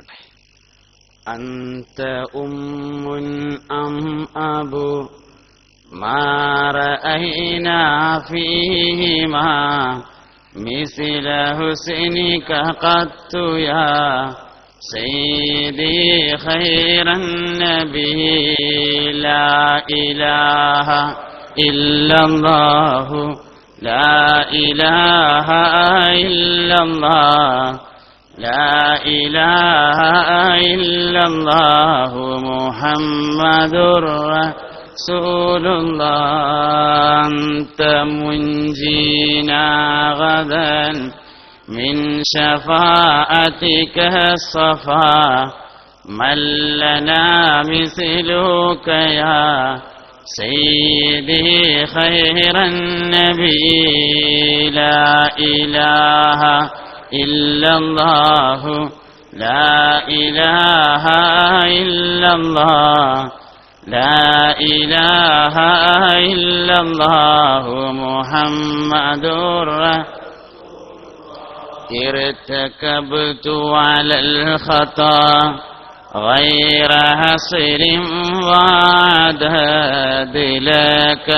الله أنت أم أم أبو ما رأينا فيهما مثل حسنك قط يا سيدي خير النبي. لا إله إلا الله. لا إله إلا الله. لا إله إلا الله محمد رسول الله أنت منجينا غدا من شفاعتك الصفا. من لنا مثلك يا سيدي خير النبي. لا إله إلا الله. لا إله إلا الله. لا إله إلا الله. محمد ارتكبت على الخطا غير حصر وعداد لك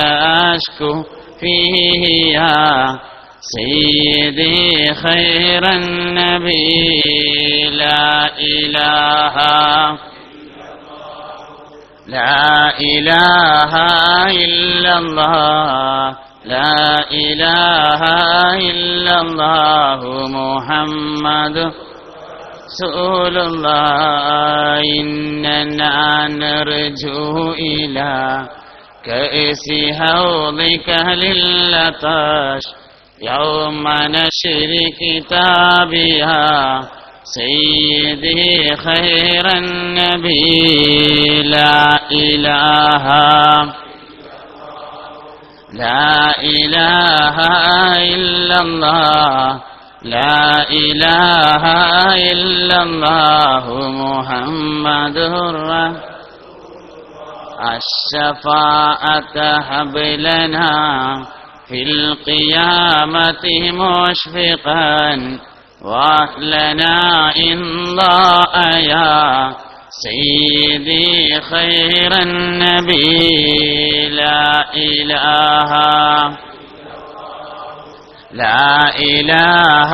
أشكو فيه يا سيدي خير النبي لا إله لا إله إلا الله لا إله إلا الله محمد رسول الله. إننا نرجو إلى كأس حوضك للطش يوم نشر كتابها سيدي خير النبي لا إله لا إله إلا الله لا إله إلا الله محمد رسول الشفاعة هب لنا في القيامة مشفقا. وأهلنا إن ضاء يا سيدي خير النبي لا إله لا إله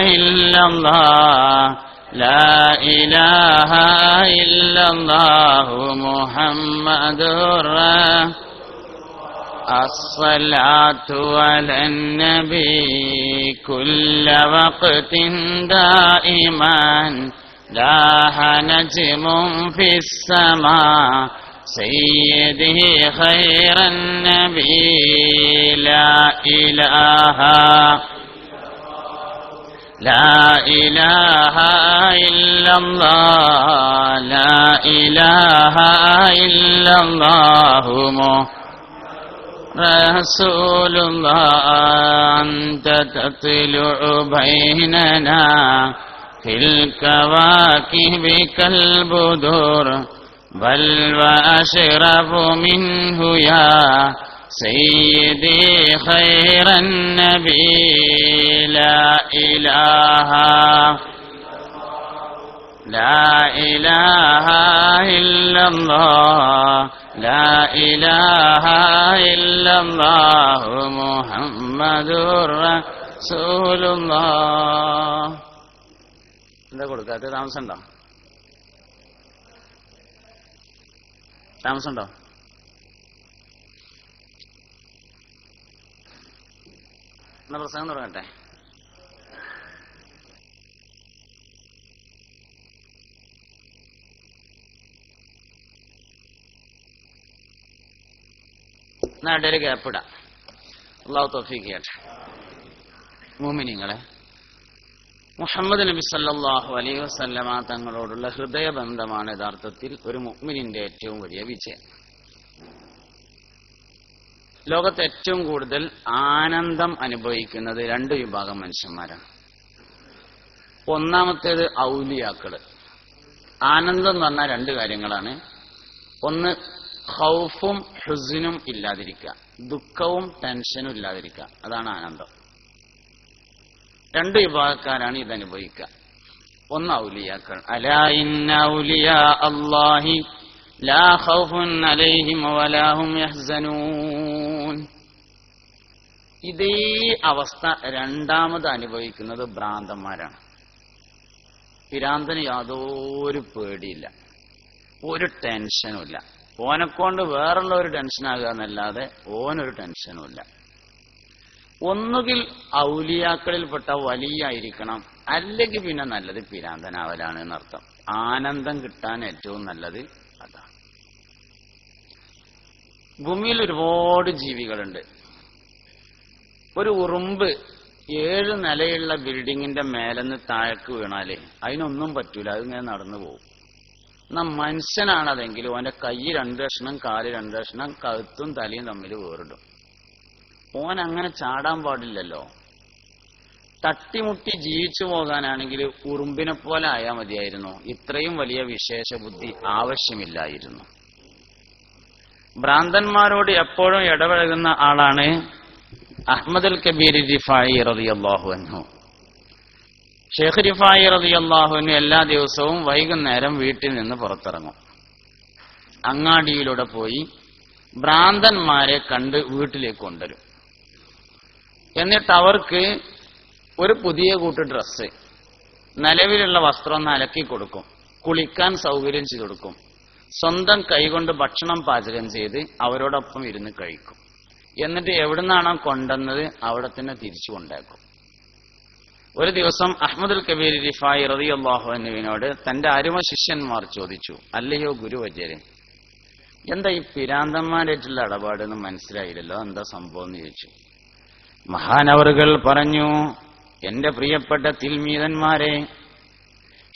إلا الله. لا إله إلا الله. محمد رسول الصلاة على النبي كل وقت دائما. لاح نجم في السماء سيدي خير النبي. لا إله لا إله إلا الله. لا إله إلا الله. رسول الله أنت تطلع بيننا في الكواكب كالبدور بل وأشرف منه يا سيدي خير النبي. لا إله لا إله إلا الله. لا إله إلا الله محمد رسول الله എന്താ കൊടുക്കാത്ത താമസമുണ്ടോ താമസമുണ്ടോ എന്നാ പ്രസംഗം തുടങ്ങട്ടെ നാട്ടിൽ ഗ്യാപ്പിടാം. അള്ളാഹു തോഫീക്ക് ചെയ്യട്ടെ. മോമിനിങ്ങളെ മുഹമ്മദ് നബി സല്ലാഹു അലൈഹി വസല്ലമ തങ്ങളോടുള്ള ഹൃദയബന്ധമാണ് യഥാർത്ഥത്തിൽ ഒരു മുഅ്മിനിന്റെ ഏറ്റവും വലിയ വിജയം. ലോകത്ത് ഏറ്റവും കൂടുതൽ ആനന്ദം അനുഭവിക്കുന്നത് രണ്ട് വിഭാഗം മനുഷ്യന്മാരാണ്. ഒന്നാമത്തേത് ഔലിയാക്കൾ. ആനന്ദം എന്ന് പറഞ്ഞാൽ രണ്ട് കാര്യങ്ങളാണ്. ഒന്ന് ഖൗഫും ഹുസിനും ഇല്ലാതിരിക്കുക. ദുഃഖവും ടെൻഷനും ഇല്ലാതിരിക്കുക. അതാണ് ആനന്ദം. രണ്ട് വിഭാഗക്കാരാണ് ഇത് അനുഭവിക്കുക ഒന്ന് ഔലിയാക്കൾ. അലാ ഇന്ന ഔലിയാ അല്ലാഹി ലാ ഖൗഫുൻ യഹ്സനൂൻ. ഇതേ അവസ്ഥ രണ്ടാമത് അനുഭവിക്കുന്നത് ഭ്രാന്തന്മാരാണ്. പിരാന്തന് യാതൊരു പേടിയില്ല. ഒരു ടെൻഷനുമില്ല. ഓനെക്കൊണ്ട് വേറുള്ള ഒരു ടെൻഷനാകുക എന്നല്ലാതെ ഓനൊരു ടെൻഷനുമില്ല. ഒന്നുകിൽ ഔലിയാക്കളിൽപ്പെട്ട വലിയായിരിക്കണം അല്ലെങ്കിൽ പിന്നെ നല്ലത് പിരാന്തനാവലാണ് എന്നർത്ഥം. ആനന്ദം കിട്ടാൻ ഏറ്റവും നല്ലത് അതാണ്. ഭൂമിയിൽ ഒരുപാട് ജീവികളുണ്ട്. ഒരു ഉറുമ്പ് ഏഴ് നിലയുള്ള ബിൽഡിങ്ങിന്റെ മേലെന്ന് താഴേക്ക് വീണാലേ അതിനൊന്നും പറ്റൂല അതിങ്ങനെ നടന്നു പോകും. എന്നാ മനുഷ്യനാണതെങ്കിലും അവന്റെ കൈ രണ്ട് കഷ്ണം കാൽ രണ്ട് കഷ്ണം കഴുത്തും തലയും തമ്മിൽ വേറിടും. ഓൻ അങ്ങനെ ചാടാൻ പാടില്ലല്ലോ. തട്ടിമുട്ടി ജീവിച്ചു പോകാനാണെങ്കിൽ ഉറുമ്പിനെ പോലെ ആയാൽ മതിയായിരുന്നു. ഇത്രയും വലിയ വിശേഷ ബുദ്ധി ആവശ്യമില്ലായിരുന്നു. ഭ്രാന്തന്മാരോട് എപ്പോഴും ഇടപഴകുന്ന ആളാണ് അഹമ്മദ് അൽ കബീർ റിഫായി റളിയല്ലാഹു അൻഹു. ഷേഖ് റിഫായി റളിയല്ലാഹുവിന് എല്ലാ ദിവസവും വൈകുന്നേരം വീട്ടിൽ നിന്ന് പുറത്തിറങ്ങും. അങ്ങാടിയിലൂടെ പോയി ഭ്രാന്തന്മാരെ കണ്ട് വീട്ടിലേക്ക് കൊണ്ടുവരും. എന്നിട്ട് അവർക്ക് ഒരു പുതിയ കൂട്ട് ഡ്രസ്സ് നിലവിലുള്ള വസ്ത്രം ഒന്ന് അലക്കി കൊടുക്കും കുളിക്കാൻ സൗകര്യം ചെയ്തു കൊടുക്കും സ്വന്തം കൈകൊണ്ട് ഭക്ഷണം പാചകം ചെയ്ത് അവരോടൊപ്പം ഇരുന്ന് കഴിക്കും. എന്നിട്ട് എവിടുന്നാണോ കൊണ്ടുവന്നത് അവിടെ തന്നെ തിരിച്ചു കൊണ്ടേക്കും ഒരു ദിവസം അഹമ്മദുൽ കബീർ റിഫായി റതി അള്ളാഹുവിനോട് തന്റെ അരുമ ശിഷ്യന്മാർ ചോദിച്ചു അല്ലയോ ഗുരുവജരെ എന്താ ഈ പിരാന്തന്മാരായിട്ടുള്ള ഇടപാടെന്ന് മനസ്സിലായില്ലല്ലോ? എന്താ സംഭവം എന്ന് ചോദിച്ചു. മഹാനവറുകൾ പറഞ്ഞു എന്റെ പ്രിയപ്പെട്ട തിൽമീതന്മാരെ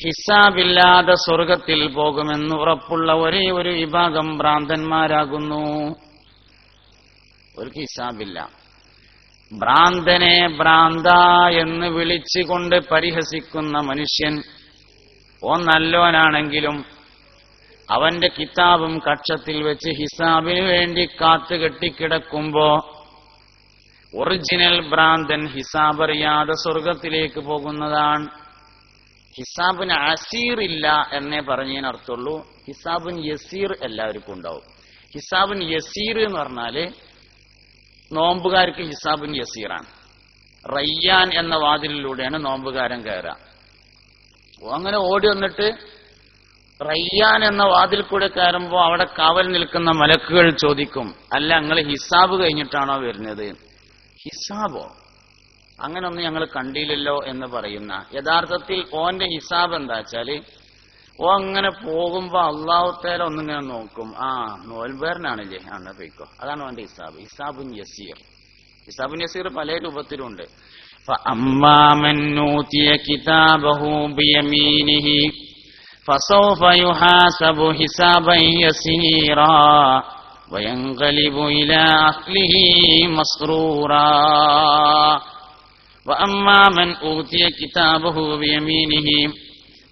ഹിസാബില്ലാതെ സ്വർഗത്തിൽ പോകുമെന്ന് ഉറപ്പുള്ള ഒരേ ഒരു വിഭാഗം ഭ്രാന്തന്മാരാകുന്നു. ഒരു ഹിസാബില്ല. ഭ്രാന്തനെ ഭ്രാന്ത എന്ന് വിളിച്ചുകൊണ്ട് പരിഹസിക്കുന്ന മനുഷ്യൻ ഓ നല്ലോനാണെങ്കിലും അവന്റെ കിതാബും കക്ഷത്തിൽ വെച്ച് ഹിസാബിന് വേണ്ടി കാത്തു കെട്ടിക്കിടക്കുമ്പോ ഒറിജിനൽ ഭ്രാന്തൻ ഹിസാബ് അറിയാതെ സ്വർഗത്തിലേക്ക് പോകുന്നതാണ്. ഹിസാബിന് അസീർ ഇല്ല എന്നേ പറഞ്ഞതിനർത്ഥമുള്ളൂ. ഹിസാബിൻ യസീർ എല്ലാവർക്കും ഉണ്ടാവും. ഹിസാബിൻ യസീർ എന്ന് പറഞ്ഞാൽ നോമ്പുകാർക്ക് ഹിസാബിൻ യസീറാണ്. റയ്യാൻ എന്ന വാതിലിലൂടെയാണ് നോമ്പുകാരൻ കയറുക. അങ്ങനെ ഓടി വന്നിട്ട് റയ്യാൻ എന്ന വാതിൽ കൂടെ കയറുമ്പോൾ അവിടെ കാവൽ നിൽക്കുന്ന മലക്കുകൾ ചോദിക്കും അല്ല നിങ്ങൾ ഹിസാബ് കഴിഞ്ഞിട്ടാണോ വരുന്നത്? ഹിസാബോ? അങ്ങനൊന്നും ഞങ്ങൾ കണ്ടില്ലല്ലോ എന്ന് പറയുന്ന. യഥാർത്ഥത്തിൽ ഓന്റെ ഹിസാബ് എന്താ വെച്ചാൽ ഓ അങ്ങനെ പോകുമ്പോ അള്ളാഹുത്തേല ഒന്നിങ്ങനെ നോക്കും ആ നോൽബേറിനാണില്ലേ ആണ് പോയിക്കോ അതാണ് ഓന്റെ ഹിസാബ് ഹിസാബുൻ യസീർ ഹിസാബുൻ യസീർ പല രൂപത്തിലുണ്ട് فأما من أوتي كتابه بيمينه فسوف يحاسب حسابا يسيرا وينقلب إلى أهله مسرورا وأما من أوتي كتابه بيمينه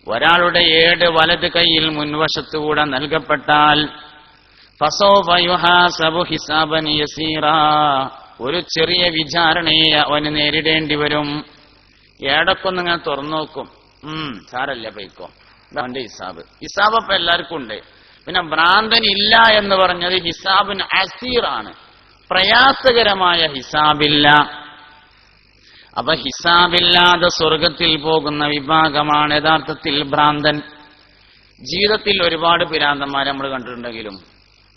ഒരാളുടെ ഏട് വലത് കൈയിൽ മുൻവശത്തുകൂടെ നൽകപ്പെട്ടാൽ ഹിസാബൻ ഒരു ചെറിയ വിചാരണയെ അവന് നേരിടേണ്ടി വരും. ഏടക്കൊന്ന് ഇങ്ങനെ തുറന്നു നോക്കും ഉം സാരല്ല പൈക്കോ. അവന്റെ ഹിസാബ്. ഹിസാബ് അപ്പൊ എല്ലാവർക്കും ഉണ്ട്. പിന്നെ ഭ്രാന്തൻ ഇല്ല എന്ന് പറഞ്ഞത് ഹിസാബിന് അസീറാണ്. പ്രയാസകരമായ ഹിസാബില്ല. അപ്പൊ ഹിസാബില്ലാതെ സ്വർഗത്തിൽ പോകുന്ന വിഭാഗമാണ് യഥാർത്ഥത്തിൽ ഭ്രാന്തൻ. ജീവിതത്തിൽ ഒരുപാട് പിരാന്തന്മാരെ നമ്മൾ കണ്ടിട്ടുണ്ടെങ്കിലും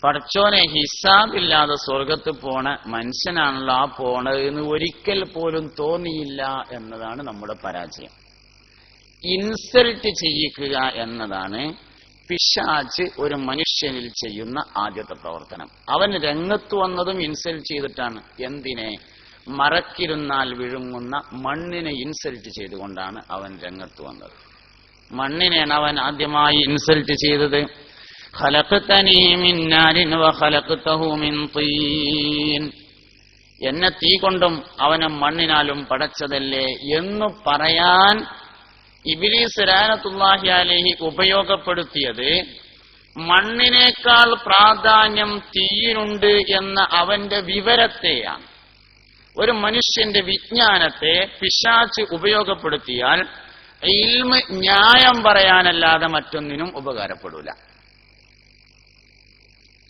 പടച്ചോനെ ഹിസാബില്ലാതെ സ്വർഗത്ത് പോണ മനുഷ്യനാണല്ലോ ആ പോണത് എന്ന് ഒരിക്കൽ പോലും തോന്നിയില്ല എന്നതാണ് നമ്മുടെ പരാജയം. ഇൻസൾട്ട് ചെയ്യിക്കുക എന്നതാണ് പിശാച്ച് ഒരു മനുഷ്യനിൽ ചെയ്യുന്ന ആദ്യത്തെ പ്രവർത്തനം. അവൻ രംഗത്ത് വന്നതും ഇൻസൾട്ട് ചെയ്തിട്ടാണ്. എന്തിനെ? മറക്കിരുന്നാൽ വിഴുങ്ങുന്ന മണ്ണിനെ ഇൻസൾട്ട് ചെയ്തുകൊണ്ടാണ് അവൻ രംഗത്ത് വന്നത്. മണ്ണിനെയാണ് അവൻ ആദ്യമായി ഇൻസൾട്ട് ചെയ്തത്. എന്നെ തീ കൊണ്ടും അവനെ മണ്ണിനാലും പടച്ചതല്ലേ എന്ന് പറയാൻ ഇബിലീസ് രാനത്തുല്ലാഹി അലേഹി ഉപയോഗപ്പെടുത്തിയത് മണ്ണിനേക്കാൾ പ്രാധാന്യം തീയിനുണ്ട് എന്ന അവന്റെ വിവരത്തെയാണ്. ഒരു മനുഷ്യന്റെ വിജ്ഞാനത്തെ പിശാച്ച് ഉപയോഗപ്പെടുത്തിയാൽ ഇൽമ് ന്യായം പറയാനല്ലാതെ മറ്റൊന്നിനും ഉപകാരപ്പെടൂല.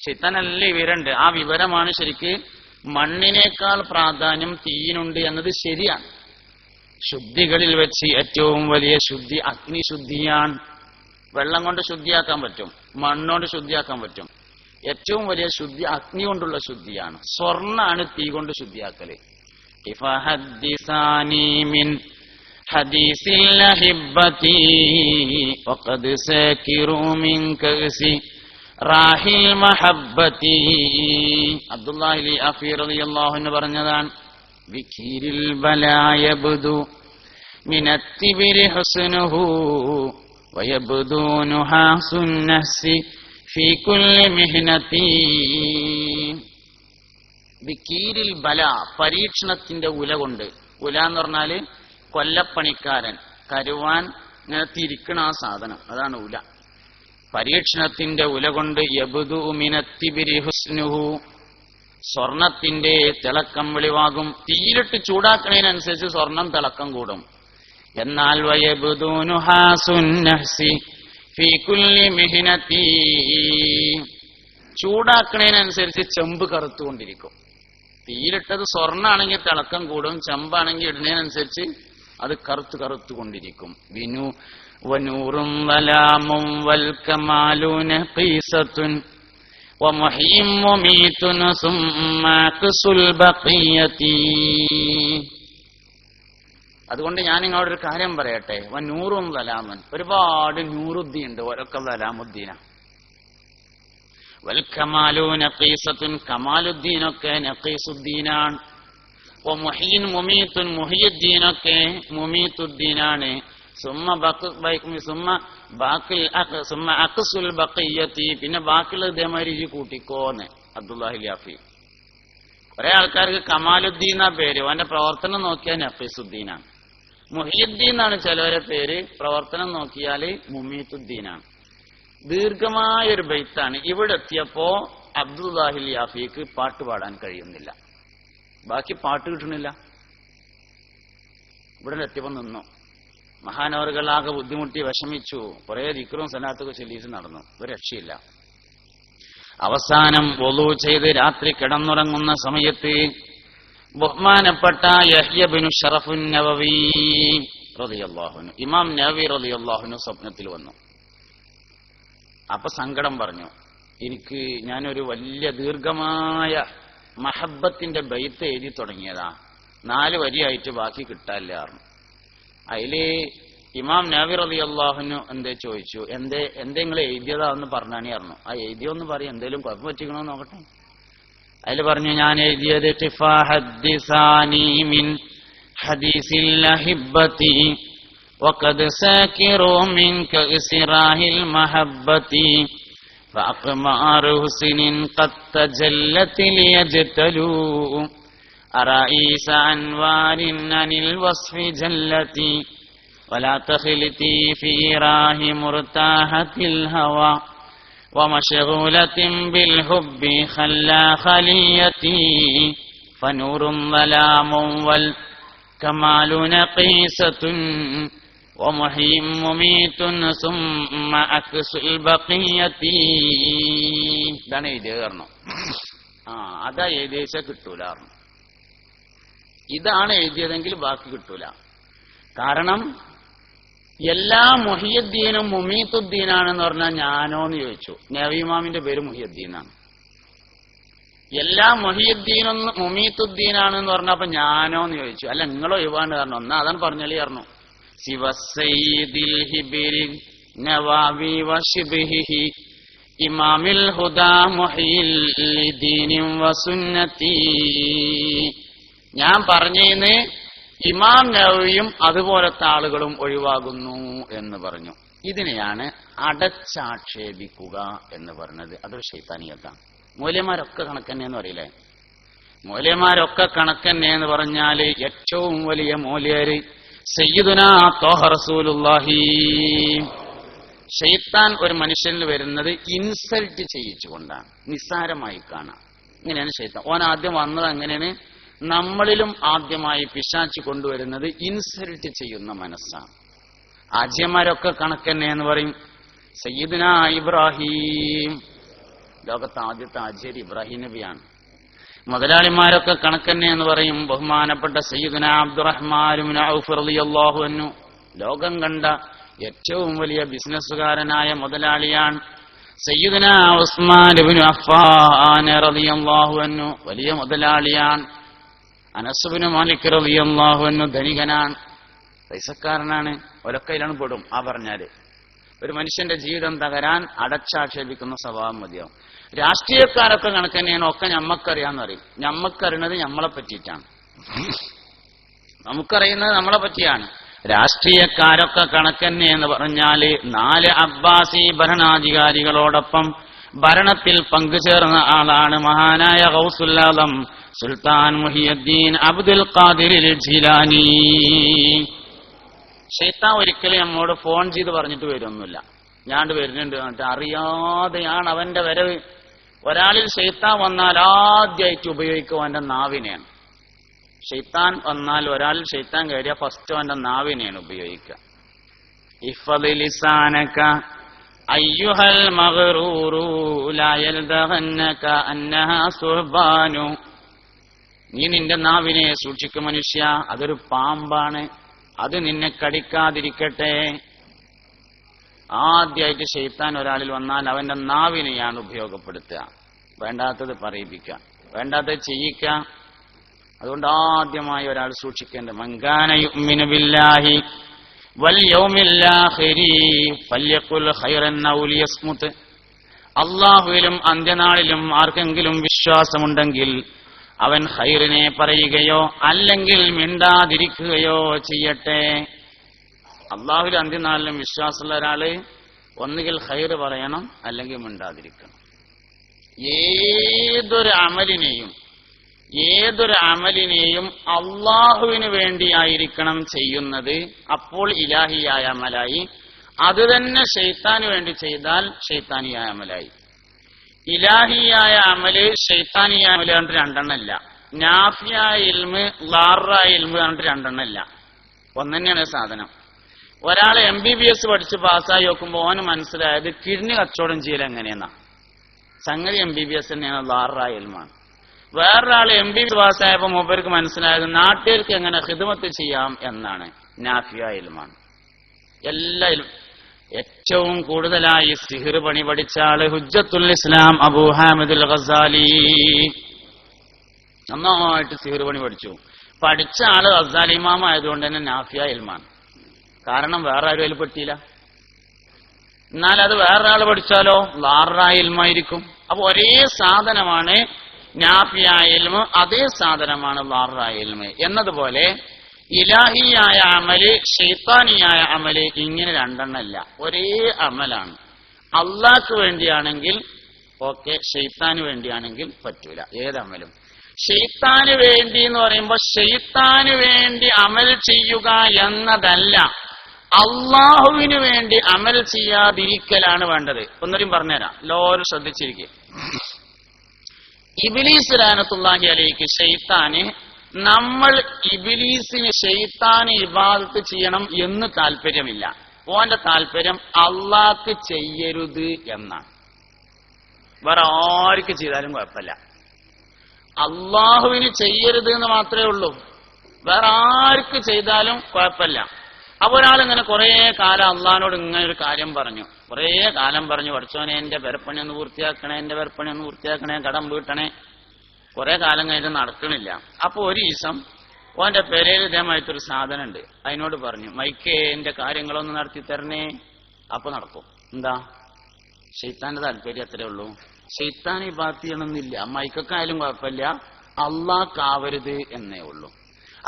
ചിത്തനല്ല വിരണ്ട് ആ വിവരമാണ് ശരിക്ക് മണ്ണിനേക്കാൾ പ്രാധാന്യം തീയിനുണ്ട് എന്നത് ശരിയാണ്. ശുദ്ധികളിൽ വെച്ച് ഏറ്റവും വലിയ ശുദ്ധി അഗ്നിശുദ്ധിയാണ്. വെള്ളം കൊണ്ട് ശുദ്ധിയാക്കാൻ പറ്റും. മണ്ണോണ്ട് ശുദ്ധിയാക്കാൻ പറ്റും. ഏറ്റവും വലിയ ശുദ്ധി അഗ്നി കൊണ്ടുള്ള ശുദ്ധിയാണ്. സ്വർണാണ് തീ കൊണ്ട് ശുദ്ധിയാക്കൽ. فحدثاني من حديث الأحبة وقد ساكروا من كأس راح المحبة عبد الله الأخي رضي الله عنه പറഞ്ഞതാണ് بكير البلاء يبدو من التبر حسنه ويبدو نحاس النفس في كل مهنة ബിക്കീരിൽ ബല പരീക്ഷണത്തിന്റെ ഉല കൊണ്ട്. ഉല എന്ന് പറഞ്ഞാൽ കൊല്ലപ്പണിക്കാരൻ കരുവാൻ ഇങ്ങനെ തിരിക്കണ ആ സാധനം. അതാണ് ഉല. പരീക്ഷണത്തിന്റെ ഉല കൊണ്ട് ഹുസ്നുഹു. സ്വർണത്തിന്റെ തിളക്കം വെളിവാകും. തീയിലിട്ട് ചൂടാക്കണതിനനുസരിച്ച് സ്വർണം തിളക്കം കൂടും. എന്നാൽ ചൂടാക്കണതിനനുസരിച്ച് ചെമ്പ് കറുത്തുകൊണ്ടിരിക്കും. തീയിലിട്ടത് സ്വർണ്ണാണെങ്കിൽ തിളക്കം കൂടും ചെമ്പാണെങ്കിൽ ഇടുന്നതിനനുസരിച്ച് അത് കറുത്ത് കറുത്തുകൊണ്ടിരിക്കും വിനു വനൂറും വലാമും വൽക്കമാലൂന പീസത്തുൻ ومحيي مميت ثم كس البقية അതുകൊണ്ട് ഞാൻ നിങ്ങളോട് ഒരു കാര്യം പറയട്ടെ വൻ നൂറും വലാമൻ ഒരുപാട് നൂറുദ്ദീൻ ഉണ്ട് ഓരൊക്കെ വലാമുദ്ദീന നഖീസുദ്ദീനാണ്. പിന്നെ ബാക്കിയുള്ള ഇതേമാതിരി കൂട്ടിക്കോന്ന്. അബ്ദുല്ലാഹി ലാഫി കുറെ ആൾക്കാർക്ക് കമാലുദ്ദീൻ ആ പേര്. അവന്റെ പ്രവർത്തനം നോക്കിയാൽ നഫീസുദ്ദീനാണ് മുഹിയുദ്ദീൻ എന്നാണ് ചിലവരെ പേര്. പ്രവർത്തനം നോക്കിയാൽ മുമീത്തുദ്ദീനാണ്. ദീർഘമായ ഒരു ബൈത്താണ്. ഇവിടെ എത്തിയപ്പോ അബ്ദുല്ലാഹിൽ യാഫിക്ക് പാട്ട് പാടാൻ കഴിയുന്നില്ല. ബാക്കി പാട്ട് കിട്ടണില്ല. ഇവിടെ എത്തിയപ്പോ നിന്നു. മഹാനവറുകളാകെ ബുദ്ധിമുട്ടി വിഷമിച്ചു. കുറെ ദിക്കറും സലാത്തൊക്കെ ചെല്ലീസ് നടന്നു. ഒരു രക്ഷയില്ല. അവസാനം ഒലു ചെയ്ത് രാത്രി കിടന്നുറങ്ങുന്ന സമയത്ത് ബഹുമാനപ്പെട്ട യഹ്യബിനു ഷറഫുൻ നവവി റളിയല്ലാഹുനു ഇമാം നവി റളിയല്ലാഹുനു സ്വപ്നത്തിൽ വന്നു. അപ്പൊ സങ്കടം പറഞ്ഞു. എനിക്ക് ഞാനൊരു വലിയ ദീർഘമായ മഹബത്തിന്റെ ബൈത്ത് എഴുതി തുടങ്ങിയതാ. നാല് വരിയായിട്ട് ബാക്കി കിട്ടാനില്ല പറഞ്ഞു. ഇമാം നാവിർ അലി അള്ളാഹുനു എന്തേ ചോദിച്ചു? എന്തേ എന്തെങ്കിലും എഴുതിയതാന്ന് പറഞ്ഞാണി പറഞ്ഞു. ആ എഴുതിയോന്ന് പറയും എന്തേലും കുഴപ്പം പറ്റിക്കണോ നോക്കട്ടെ. അതിൽ പറഞ്ഞു ഞാൻ എഴുതിയത് وقد ساكروا من كأس راه المحبة فأقمار حسن قد تجلت ليجتلوا. أرائيس أنوار عن الوصف جلتي ولا تخلتي في راه مرتاحة الهوى. ومشغولة بالحب خلا خليتي فنور ظلام والكمال نقيسة ومحيي مميت ثم أكس البقية ഇതാണ് എഴുതിയത് കാരണം ആ അതാ എഴുതിയച്ച കിട്ടൂല പറഞ്ഞു ഇതാണ് എഴുതിയതെങ്കിൽ ബാക്കി കിട്ടൂല കാരണം എല്ലാ മുഹിയുദ്ദീനും മുമീത്തുദ്ദീനാണെന്ന് പറഞ്ഞാൽ ഞാനോന്ന് ചോദിച്ചു നവീമാമിന്റെ പേര് മുഹിയുദ്ദീനാണ് എല്ലാ മുഹിയുദ്ദീനും മുമീത്തുദ്ദീനാണെന്ന് പറഞ്ഞപ്പോ ഞാനോന്ന് ചോദിച്ചു അല്ല നിങ്ങളോ യുവാണ് കാരണം ഒന്നാ അതാണ് പറഞ്ഞാലേ പറഞ്ഞു ഇമാമിൽ ഹുദാ വസുന്നത്തി ഞാൻ പറഞ്ഞേന്ന് ഇമാം നവവിയും അതുപോലത്തെ ആളുകളും ഒഴിവാകുന്നു എന്ന് പറഞ്ഞു. ഇതിനെയാണ് അടച്ചാക്ഷേപിക്കുക എന്ന് പറഞ്ഞത്. അതൊരു ശൈത്താനീയത്താണ്. മൂല്യമാരൊക്കെ കണക്കന്നെ എന്ന് പറയില്ലേ? മൂല്യമാരൊക്കെ കണക്കന്നെ എന്ന് പറഞ്ഞാൽ ഏറ്റവും വലിയ മൂല്യര് ഷെയ്ത്താൻ ഒരു മനുഷ്യനിൽ വരുന്നത് ഇൻസൾട്ട് ചെയ്യിച്ചുകൊണ്ടാണ്. നിസ്സാരമായി കാണാം. ഇങ്ങനെയാണ് ഷെയ്ത്താൻ ഓൻ ആദ്യം വന്നത് അങ്ങനെയാണ് നമ്മളിലും ആദ്യമായി പിശാച്ച് കൊണ്ടുവരുന്നത് ഇൻസൾട്ട് ചെയ്യുന്ന മനസ്സാണ്. ആജ്യന്മാരൊക്കെ കണക്കന്നെ എന്ന് പറയും. സയ്യിദിന ഇബ്രാഹിം. ലോകത്ത് ആദ്യത്തെ ആചാര്യ ഇബ്രാഹിം നബിയാണ്. മുതലാളിമാരൊക്കെ കണക്കന്നെ എന്ന് പറയും ബഹുമാനപ്പെട്ട സയ്യിദന അബ്ദുറഹ്മാൻ ലോകം കണ്ട ഏറ്റവും വലിയ ബിസിനസ്സുകാരനായ മുതലാളിയാണ് സയ്യിദന ഉസ്മാൻ ഇബ്നു അഫ്ഫാൻ റളിയല്ലാഹു അൻഹു. വലിയ മുതലാളിയാണ്. അനസുബിനു മാലിക് റളിയല്ലാഹു അൻഹു ധനികനാണ്. പൈസക്കാരനാണ്. ഒരക്കയിലാണ് പെടും ആ പറഞ്ഞാൽ. ഒരു മനുഷ്യന്റെ ജീവിതം തകരാൻ അടച്ചാക്ഷേപിക്കുന്ന സ്വഭാവം മതിയാവും. രാഷ്ട്രീയക്കാരൊക്കെ കണക്ക് തന്നെയാണ് ഒക്കെ ഞമ്മക്കറിയാന്ന് പറയും ഞമ്മക്കറിയണത് ഞമ്മളെ പറ്റിയിട്ടാണ്. നമുക്കറിയുന്നത് നമ്മളെ പറ്റിയാണ്. രാഷ്ട്രീയക്കാരൊക്കെ കണക്കന്നെ എന്ന് പറഞ്ഞാൽ നാല് അബ്ബാസി ഭരണാധികാരികളോടൊപ്പം ഭരണത്തിൽ പങ്കുചേർന്ന ആളാണ് മഹാനായ ഹൗസുല്ലാദം സുൽത്താൻ മുഹിയുദ്ദീൻ അബ്ദുൽ ഖാദിർ ജിലാനി. ഷെയ്ത്താൻ ഒരിക്കലും നമ്മോട് ഫോൺ ചെയ്ത് പറഞ്ഞിട്ട് വരുമൊന്നുമില്ല ഞാണ്ട് വരുന്നുണ്ട് എന്നിട്ട് അറിയാതെയാണ് അവന്റെ വരവ് ഒരാളിൽ ഷെയ്ത്താൻ വന്നാൽ ആദ്യമായിട്ട് ഉപയോഗിക്കുക അവന്റെ നാവിനെയാണ്. ഷെയ്ത്താൻ വന്നാൽ ഒരാൾ ഷെയ്ത്താൻ കയറിയ ഫസ്റ്റ് അവന്റെ നാവിനെയാണ് ഉപയോഗിക്കുക. അയ്യുഹൽ അന്നഹാ നീ നിന്റെ നാവിനെ സൂക്ഷിക്കും മനുഷ്യ അതൊരു പാമ്പാണ്. അത് നിന്നെ കടിക്കാതിരിക്കട്ടെ. ആദ്യമായിട്ട് ഷെയ്ത്താൻ ഒരാളിൽ വന്നാൽ അവന്റെ നാവിനെയാണ് ഉപയോഗപ്പെടുത്തുക. വേണ്ടാത്തത് പറയിപ്പിക്കുക. വേണ്ടാത്തത് ചെയ്യിക്കുക. അതുകൊണ്ട് ആദ്യമായി ഒരാൾ സൂക്ഷിക്കേണ്ട മങ്കാന യുഅ്മിനു ബില്ലാഹി വൽ യൗമിൽ ആഖിരി ഫല്യഖുൽ ഖൈറൻ ഔ അള്ളാഹുവിലും അന്ത്യനാളിലും ആർക്കെങ്കിലും വിശ്വാസമുണ്ടെങ്കിൽ അവൻ ഹൈറിനെ പറയുകയോ അല്ലെങ്കിൽ മിണ്ടാതിരിക്കുകയോ ചെയ്യട്ടെ. അള്ളാഹുവിലും അന്ത്യനാളിലും വിശ്വാസമുള്ള ഒരാൾ ഒന്നുകിൽ ഹൈറ് പറയണം അല്ലെങ്കിൽ മിണ്ടാതിരിക്കണം. ഏതൊരു അമലിനെയും ഏതൊരു അമലിനെയും അള്ളാഹുവിന് വേണ്ടിയായിരിക്കണം ചെയ്യുന്നത്. അപ്പോൾ ഇലാഹിയായ അമലായി. അത് തന്നെ ഷെയ്ത്താന് വേണ്ടി ചെയ്താൽ ഷെയ്ത്താനിയായ അമലായി. ഇലാഹിയായ അമൽ ഷെയ്ത്താനിയായ അമൽ പറഞ്ഞിട്ട് രണ്ടെണ്ണല്ല. നാഫിയായ ഇൽമ് ലാറായ ഇൽമ് പറഞ്ഞിട്ട് രണ്ടെണ്ണല്ല. ഒന്നെന്നെയാണ് സാധനം. ഒരാൾ എം ബി ബി എസ് പഠിച്ച് പാസ്സായി നോക്കുമ്പോൾ ഓന് മനസ്സിലായത് കിഡ്നി കച്ചവടം ചെയ്യൽ എങ്ങനെയെന്നാ? സംഗതി എം ബി ബി എസ് തന്നെയാണ് ലാറായ ഇൽമാണ് വേറൊരാൾ എം ബി ബി പാസ്സായപ്പോൾ മൂപ്പർക്ക് മനസ്സിലായത് നാട്ടുകാർക്ക് എങ്ങനെ ഹിദമത്ത് ചെയ്യാം എന്നാണ് നാഫിയ ഇൽമാണ് എല്ലാ ഏറ്റവും കൂടുതലായി സിഹിർ പണി പഠിച്ച ആൾ ഹുജ്ജത്തുൽ ഇസ്ലാം അബൂ ഹാമിദുൽ ഖസാലി നന്നായിട്ട് സിഹിർ പണി പഠിച്ചു. പഠിച്ച ആൾ ഖസാലി തന്നെ നാഫിയ ഇൽമാണ് കാരണം വേറെ ആരും അതിൽ പെട്ടിയില്ല. എന്നാൽ അത് വേറെ ആൾ പഠിച്ചാലോ? ലാറായ ഇൽമായിരിക്കും. അപ്പൊ ഒരേ സാധനമാണ് നാഫിയായ ഇൽമ് അതേ സാധനമാണ് ലാറായ ഇൽമ. എന്നതുപോലെ ഇലാഹിയായ അമൽ ഷെയ്ത്താനിയായ അമൽ ഇങ്ങനെ രണ്ടെണ്ണല്ല. ഒരേ അമലാണ്. അള്ളാഹ്ക്ക് വേണ്ടിയാണെങ്കിൽ ഓക്കെ ഷെയ്ത്താന് വേണ്ടിയാണെങ്കിൽ പറ്റൂല. ഏതമലും ഷെയ്ത്താന് വേണ്ടി എന്ന് പറയുമ്പോൾ ഷെയ്ത്താന് വേണ്ടി അമൽ ചെയ്യുക എന്നതല്ല. അള്ളാഹുവിന് വേണ്ടി അമൽ ചെയ്യാതിരിക്കലാണ് വേണ്ടത്. ഒന്നരും പറഞ്ഞുതരാം. എല്ലാവരും ശ്രദ്ധിച്ചിരിക്കുക. ഇബിലീസ് ലാനത്തുള്ളാഹി അലൈക്ക് ഷെയ്ത്താന് നമ്മൾ ഇബിലീസിന് ഷെയ്ത്താന് ഇബാദത്ത് ചെയ്യണം എന്ന് താല്പര്യമില്ല. ഓന്റെ താല്പര്യം അള്ളാഹ്ക്ക് ചെയ്യരുത് എന്നാണ്. വേറെ ആർക്ക് ചെയ്താലും കുഴപ്പമില്ല. അള്ളാഹുവിന് ചെയ്യരുത് എന്ന് മാത്രമേ ഉള്ളൂ. വേറെ ആർക്ക് ചെയ്താലും കുഴപ്പമില്ല. അപ്പൊ ഒരാൾ കുറേ കാലം അള്ളഹാനോട് ഇങ്ങനെ ഒരു കാര്യം പറഞ്ഞു. കുറേ കാലം പറഞ്ഞു പഠിച്ചോനെ എന്റെ പെരപ്പണി ഒന്ന് പൂർത്തിയാക്കണേ എന്റെ പെരപ്പണി ഒന്ന് പൂർത്തിയാക്കണേ കടം വീട്ടണേ. കുറെ കാലം കഴിഞ്ഞ് നടക്കണില്ല. അപ്പൊ ഒരു ദിവസം ഓന്റെ പെരയിൽ ഇതേമായിട്ടൊരു സാധനം ഉണ്ട് അതിനോട് പറഞ്ഞു മൈക്കേ എന്റെ കാര്യങ്ങളൊന്ന് നടത്തി തരണേ. അപ്പൊ നടക്കും. എന്താ? ഷെയ്ത്താന്റെ താല്പര്യം അത്രേ ഉള്ളൂ. ഷെയ്ത്താൻ ഈ ഭാഗത്ത് ചെയ്യണമെന്നില്ല മൈക്കൊക്കായാലും കുഴപ്പമില്ല. അള്ളാഹ്ക്കാവരുത് എന്നേ ഉള്ളൂ.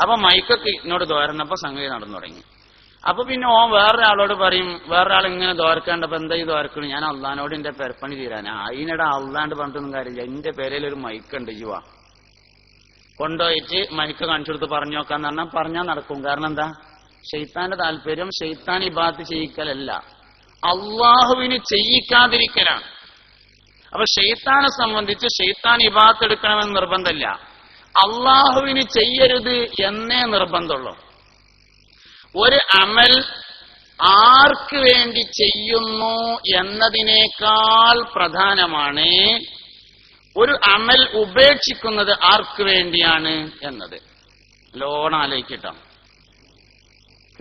അപ്പൊ മൈക്കൊക്കെ എന്നോട് തോരണപ്പോ സംഗതി നടന്നു തുടങ്ങി. അപ്പൊ പിന്നെ ഓൻ വേറൊരാളോട് പറയും വേറൊരാൾ ഇങ്ങനെ ദോർക്കേണ്ടപ്പോ എന്താ ഈ ദോർക്കണു ഞാൻ അള്ളഹാനോട് എന്റെ പെരപ്പണി തീരാനാ. അതിനിടെ അള്ളാണ്ട് പറഞ്ഞിട്ടൊന്നും കാര്യമില്ല. എന്റെ പേരിൽ ഒരു മൈക്കുണ്ട് യുവ കൊണ്ടുപോയിട്ട് മൈക്ക് കാണിച്ചു കൊടുത്ത് പറഞ്ഞു നോക്കാന്ന് പറഞ്ഞാൽ പറഞ്ഞാൽ നടക്കും. കാരണം എന്താ? ഷെയ്ത്താന്റെ താല്പര്യം ഷെയ്ത്താൻ ഇബാത്ത് ബാത്ത് ചെയ്യിക്കലല്ല. അള്ളാഹുവിന് ചെയ്യിക്കാതിരിക്കലാണ്. അപ്പൊ ഷെയ്ത്താനെ സംബന്ധിച്ച് ഷെയ്ത്താൻ ഇബാത്ത് എടുക്കണമെന്ന് നിർബന്ധമില്ല. അള്ളാഹുവിന് ചെയ്യരുത് എന്നേ നിർബന്ധമുള്ളൂ. ഒരു അമൽ ആർക്ക് വേണ്ടി ചെയ്യുന്നു എന്നതിനേക്കാൾ പ്രധാനമാണ് ഒരു അമൽ ഉപേക്ഷിക്കുന്നത് ആർക്ക് വേണ്ടിയാണ് എന്നത്. ലോൺ ആലോചിക്കട്ടോ.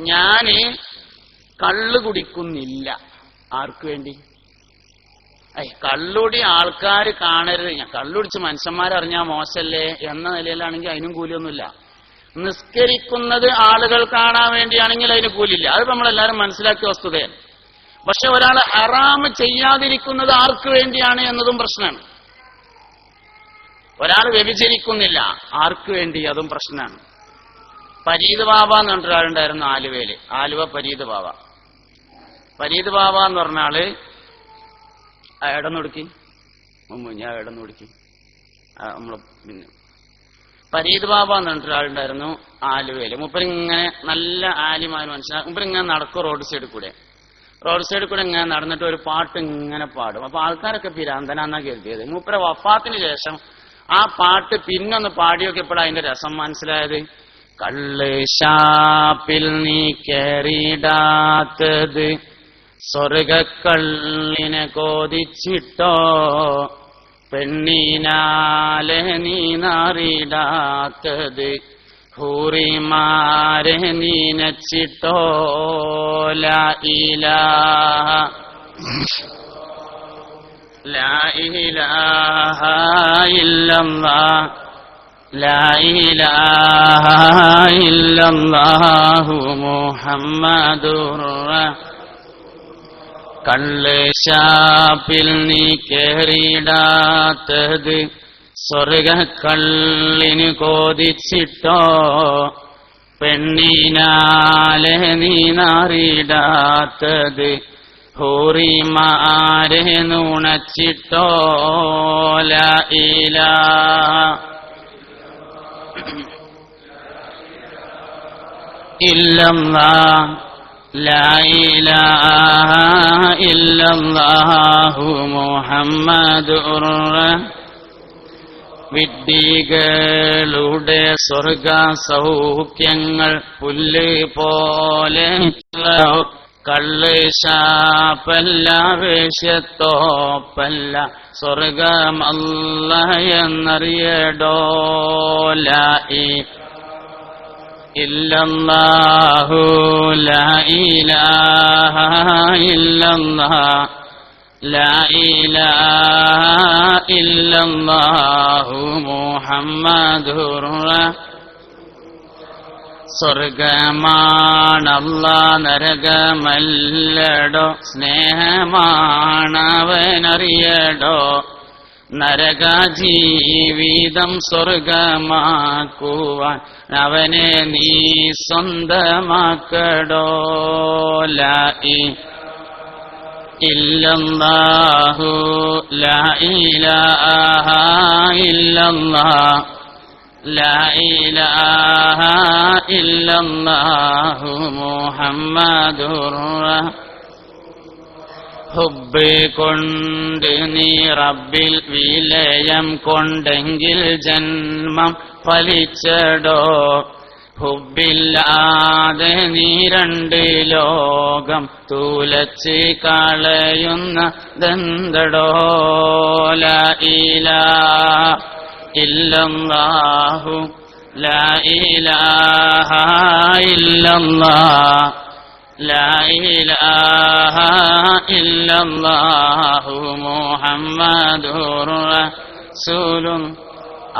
ഞാൻ കള്ളു കുടിക്കുന്നില്ല. ആർക്ക് വേണ്ടി? ഐ കള്ളുടി ആൾക്കാർ കാണരുത്. ഞാൻ കള്ളുടിച്ച് മനുഷ്യന്മാരറിഞ്ഞാൽ മോശല്ലേ എന്ന നിലയിലാണെങ്കിൽ അതിനും കൂലിയൊന്നുമില്ല. നിസ്കരിക്കുന്നത് ആളുകൾ കാണാൻ വേണ്ടിയാണെങ്കിൽ അതിന് കൂലില്ല അത് നമ്മളെല്ലാവരും മനസ്സിലാക്കിയ വസ്തുതയാണ്. പക്ഷെ ഒരാൾ ഹറാമ് ചെയ്യാതിരിക്കുന്നത് ആർക്ക് വേണ്ടിയാണ് എന്നതും പ്രശ്നമാണ്. ഒരാൾ വ്യഭിചരിക്കുന്നില്ല ആർക്ക് വേണ്ടി അതും പ്രശ്നമാണ്. പരീത് ബാബ എന്ന് പറഞ്ഞൊരാളുണ്ടായിരുന്നു ആലുവയിൽ. ആലുവ പരീത് ബാബ. പരീത് ബാബ എന്ന് പറഞ്ഞാൽ ഇടന്നൊടുക്കി ഞാൻ ഇടന്നൊടുക്കി നമ്മൾ പിന്നെ പരീത് ബാബ എന്ന് പറഞ്ഞൊരാളുണ്ടായിരുന്നു ആലുവയിൽ. മുപ്പരിങ്ങനെ നല്ല ആലിമായ മനസ്സിലാക്കും മുപ്പരിങ്ങനെ നടക്കും റോഡ് സൈഡിൽ കൂടെ. റോഡ് സൈഡിൽ കൂടെ ഇങ്ങനെ നടന്നിട്ട് ഒരു പാട്ട് ഇങ്ങനെ പാടും. അപ്പൊ ആൾക്കാരൊക്കെ പിരാന്തനാന്നാ കരുതിയത്. മൂപ്പര വഫാത്തിന് ശേഷം ആ പാട്ട് പിന്നൊന്ന് പാടിയൊക്കെപ്പോഴാ അതിന്റെ രസം മനസ്സിലായത്. കള്ള് ഷാപ്പിൽ നീ കയറിയിടാത്തത് സ്വർഗക്കള്ളിനെ കോതിച്ചിട്ടോ പെണ്ണിനാലെ നീ നാറിടാത്തത് ഹൂറിമാരെ നീനച്ചിട്ടോ ലാ ഇലാഹ لا إله إلا الله لا إله إلا الله محمد കള്ള് ശാപ്പിൽ നീ കേറിയിടാത്തത് സ്വർഗക്കള്ളിന് കോതിച്ചിട്ടോ? പെണ്ണിനാലെ നീ നാറിടാത്തത് ഹൂറിമാരെ നുണച്ചിട്ടോ? ലാ ഇലാഹ ഇല്ലല്ലാഹ് ലാ ഇലാഹ ഇല്ലല്ലാഹു محمد വിഡ്ഢികളുടെ സ്വർഗ സൗഖ്യങ്ങൾ പുല്ല് പോലെ കള്ള് ശാപ്പല്ല വേഷ്യത്തോപ്പല്ല സ്വർഗമല്ല എന്നറിയടോല സ്വർഗമാണല്ല നരകമല്ലടോ സ്നേഹമാണവനറിയടോ നരക ജീവിതം സ്വർഗമാക്കുവാൻ അവനെ നീ സ്വന്തമാക്കടോ. ലായി ഇല്ലാഹു ലായിലാഹ ഇല്ലാ ലായിലാഹ ഇല്ലാഹു മുഹമ്മദുർ ഹുബി കൊണ്ട് നീ റബ്ബിൽ വിലയം കൊണ്ടെങ്കിൽ ജന്മം ഫലിച്ചടോ. ഹുബില്ലാതെ നീ രണ്ട് ലോകം തൂലച്ച് കളയുന്ന ദന്തടോ. ഇല ഇല്ലല്ലാഹു ലാ ഇലാഹ ഇല്ലല്ലാഹ് ലാ ഇലാഹ ഇല്ലല്ലാഹു മുഹമ്മദുർ റസൂലും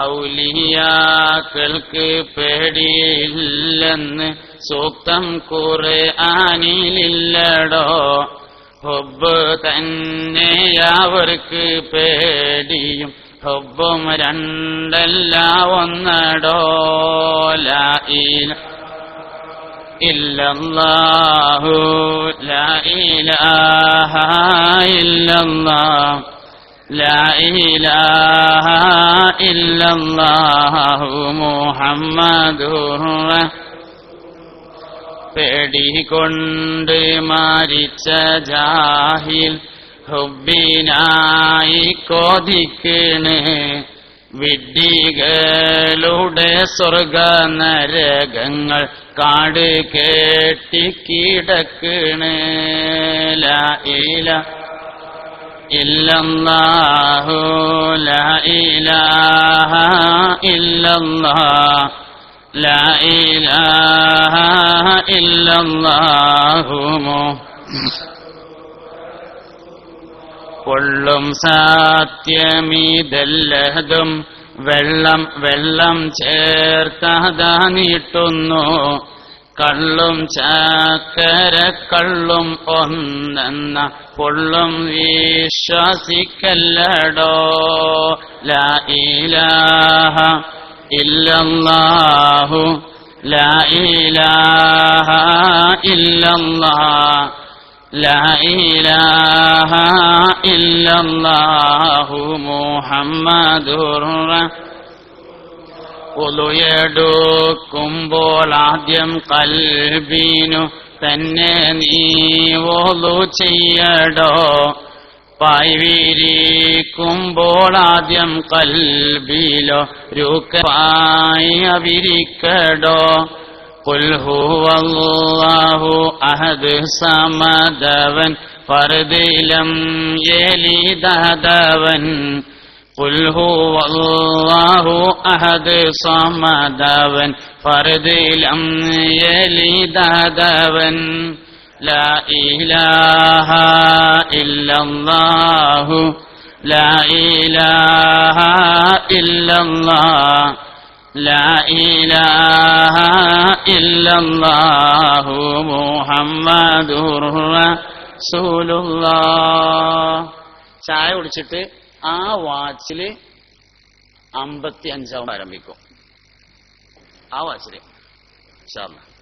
ഔലിയാക്കൾക്ക് പേടിയില്ലെന്ന് സൂക്തം കുറെ ആനിലില്ലടോ ഹൊബ് തന്നെയാവർക്ക് പേടിയും ഹൊബും രണ്ടല്ല ഒന്നടോ. ഇല്ലല്ലാഹു ലാ ഇലാഹ ഇല്ലല്ലാഹ് ലാ ഇലാഹ ഇല്ലല്ലാഹു محمد പേടികൊണ്ട് മരിച്ച ജാഹിൽ ഹുബിനായി കോതിക്കണ്. വിഡ്ഢികളുടെ സ്വർഗ നരകങ്ങൾ കാട് കേട്ടിക്കിടക്കണ് ലാ ഇല ഇല്ലല്ലാഹു ലാ ഇലാഹ لا ലാ ഇലാഹ الله കൊള്ളും സത്യമീതല്ലതും വെള്ളം വെള്ളം ചേർത്തതാ നീട്ടുന്നു കള്ളും ചാക്കര കള്ളും ഒന്നെന്ന പൊള്ളും വിശ്വസിക്കല്ലടോ. ലാ ഇലാഹ ഇല്ലല്ലാഹു. ലാ ഇലാഹ ഇല്ലാഹു ലാ ഇലാഹ ഇല്ലല്ലാഹു മുഹമ്മദുർ ഒലുയെടുക്കുമ്പോളാദ്യം കൽബീനു തന്നെ നീ ഒലു ചെയ്യടോ. പായ്വിരിക്കുമ്പോളാദ്യം കൽബിലോ രൂക്കായി അവിരിക്കടോ. പുൽഹുവാഹു അഹദ് സമദവൻ ഫർദിലം എലിദവൻ قل هو الله أحد صمداون فرد لم يلد داون لا إله إلا الله لا إله إلا الله لا إله إلا الله محمد رسول الله ചായ കുടിച്ചിട്ട് ആ വാച്ചിൽ അമ്പത്തി അഞ്ചാവും ആരംഭിക്കും. ആ വാച്ചിൽ. അല്ലാ.